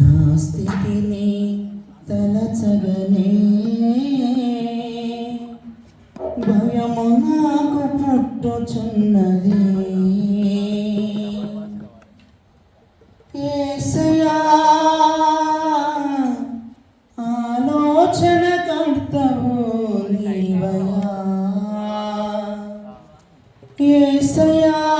నా స్థితిని తలచగనే. భయము నాకు పుట్టుచున్నది. ఆలోచన కర్తవు నీవయా. ఏసయా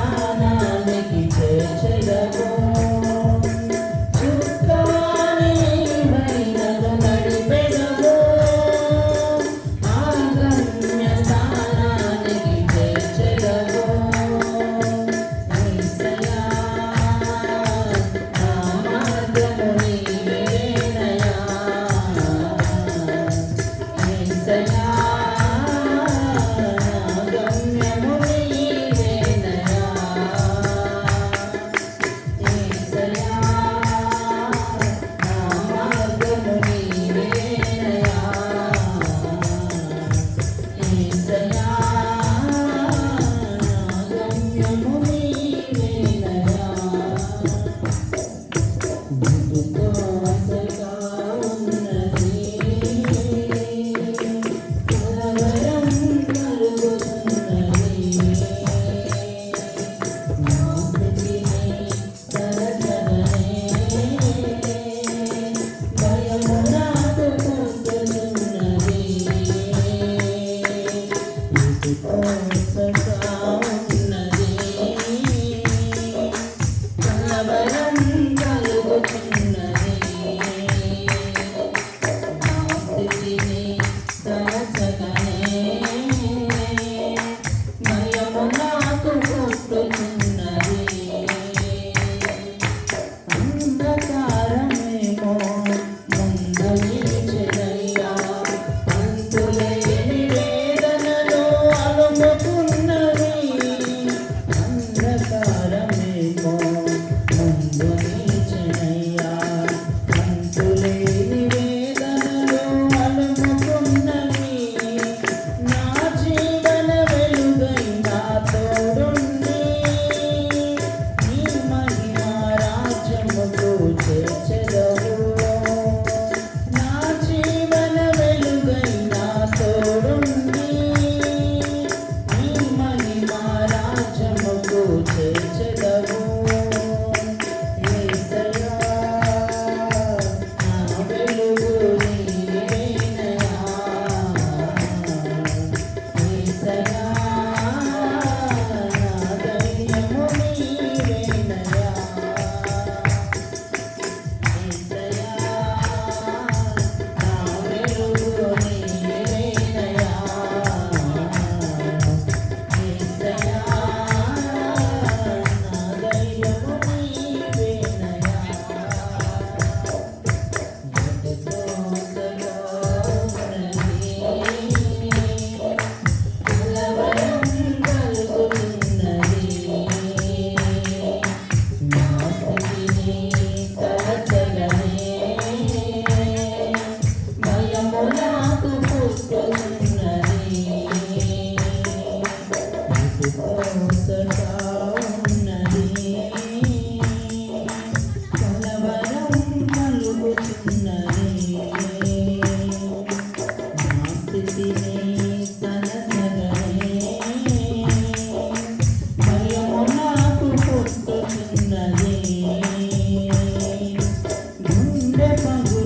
Santa